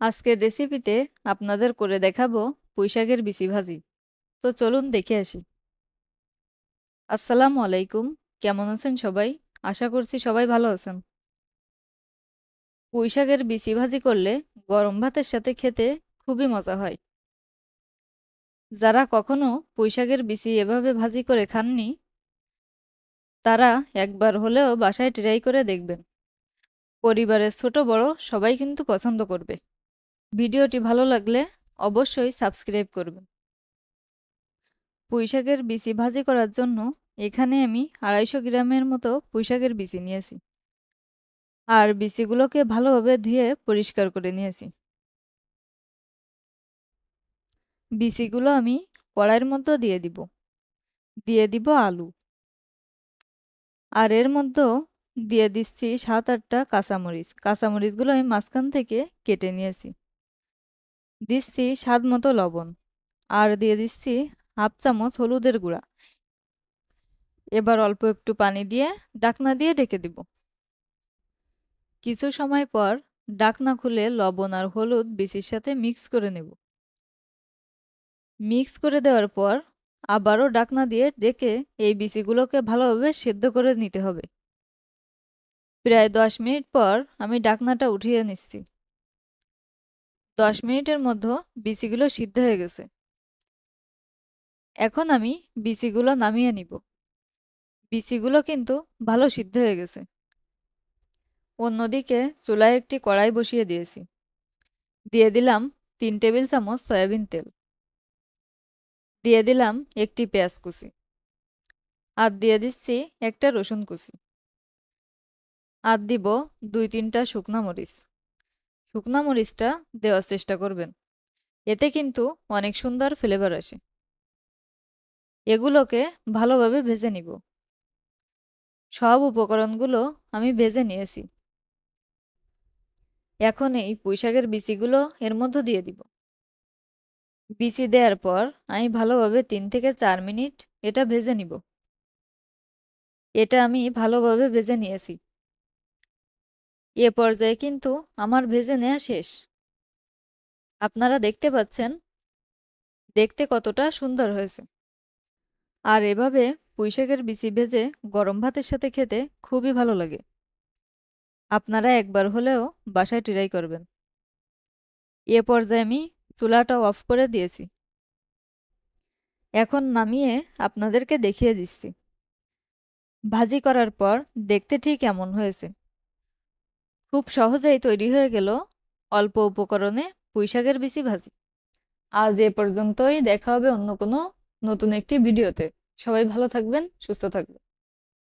আজকের রেসিপিতে আপনাদের করে দেখাবো পুঁইশাকের বিচি ভাজি। তো চলুন দেখে আসি। আসসালামু আলাইকুম, কেমন আছেন সবাই? আশা করছি সবাই ভালো আছেন। পুঁইশাকের বিচি ভাজি করলে গরম ভাতের সাথে খেতে খুবই মজা হয়। যারা কখনো পুঁইশাকের বিচি এভাবে ভাজি করে খাননি, তারা একবার হলেও বাসায় ট্রাই করে দেখবেন। পরিবারের ছোট বড় সবাই কিন্তু পছন্দ করবে। ভিডিওটি ভালো লাগলে অবশ্যই সাবস্ক্রাইব করবেন। পুঁইশাকের বিচি ভাজি করার জন্য এখানে আমি আড়াইশো গ্রামের মতো পুঁইশাকের বিচি নিয়েছি। আর বিচিগুলোকে ভালোভাবে ধুয়ে পরিষ্কার করে নিয়েছি। বিচিগুলো আমি কড়াইয়ের মধ্যে দিয়ে দিব। দিয়ে দিব আলু। আর এর মধ্যেও দিয়ে দিচ্ছি সাত আটটা কাঁচামরিচ। কাঁচামরিচগুলো আমি মাঝখান থেকে কেটে নিয়েছি। দিচ্ছি স্বাদ মতো লবণ। আর দিয়ে দিচ্ছি হাফ চামচ হলুদের গুঁড়া। এবার অল্প একটু পানি দিয়ে ডাকনা দিয়ে ঢেকে দিব। কিছু সময় পর ডাকনা খুলে লবণ আর হলুদ বিচির সাথে মিক্স করে নেব। মিক্স করে দেওয়ার পর আবারও ডাকনা দিয়ে ডেকে এই বিচিগুলোকে ভালোভাবে সেদ্ধ করে নিতে হবে। প্রায় দশ মিনিট পর আমি ডাকনাটা উঠিয়ে নিচ্ছি। দশ মিনিটের মধ্যে বিচিগুলো সিদ্ধ হয়ে গেছে। এখন আমি বিচিগুলো নামিয়ে নিব। বিচিগুলো কিন্তু ভালো সিদ্ধ হয়ে গেছে। অন্যদিকে চুলায় একটি কড়াই বসিয়ে দিয়েছি। দিয়ে দিলাম তিন টেবিল চামচ সয়াবিন তেল। দিয়ে দিলাম একটি পেঁয়াজ কুচি। আর দিয়ে দিচ্ছি একটা রসুন কুচি। আর দিব দুই তিনটা শুকনা মরিচ। শুকনা মরিচটা দেওয়ার চেষ্টা করবেন। এতে কিন্তু অনেক সুন্দর ফ্লেভার আসে। এগুলোকে ভালোভাবে ভেজে নিব। সব উপকরণগুলো আমি ভেজে নিয়েছি। এখন এই পুঁইশাকের বিচিগুলো এর মধ্যে দিয়ে দিব। বিচি দেওয়ার পর আমি ভালোভাবে তিন থেকে চার মিনিট এটা ভেজে নিব। এটা আমি ভালোভাবে ভেজে নিয়েছি। এ পর্যায়ে কিন্তু আমার ভেজে নেওয়া শেষ। আপনারা দেখতে পাচ্ছেন, দেখতে কতটা সুন্দর হয়েছে। আর এভাবে পুঁইশাকের বিচি ভেজে গরম ভাতের সাথে খেতে খুবই ভালো লাগে। আপনারা একবার হলেও বাসায় ট্রাই করবেন। এ পর্যায়ে আমি চুলাটা অফ করে দিয়েছি। এখন নামিয়ে আপনাদেরকে দেখিয়ে দিচ্ছি। ভাজি করার পর দেখতে ঠিক এমন হয়েছে। খুব সহজেই তৈরি হয়ে গেল অল্প উপকরণে পুঁইশাকের বেশি ভাজি। আজ এ পর্যন্তই, দেখা হবে অন্য কোনো নতুন একটি ভিডিওতে। সবাই ভালো থাকবেন, সুস্থ থাকবেন।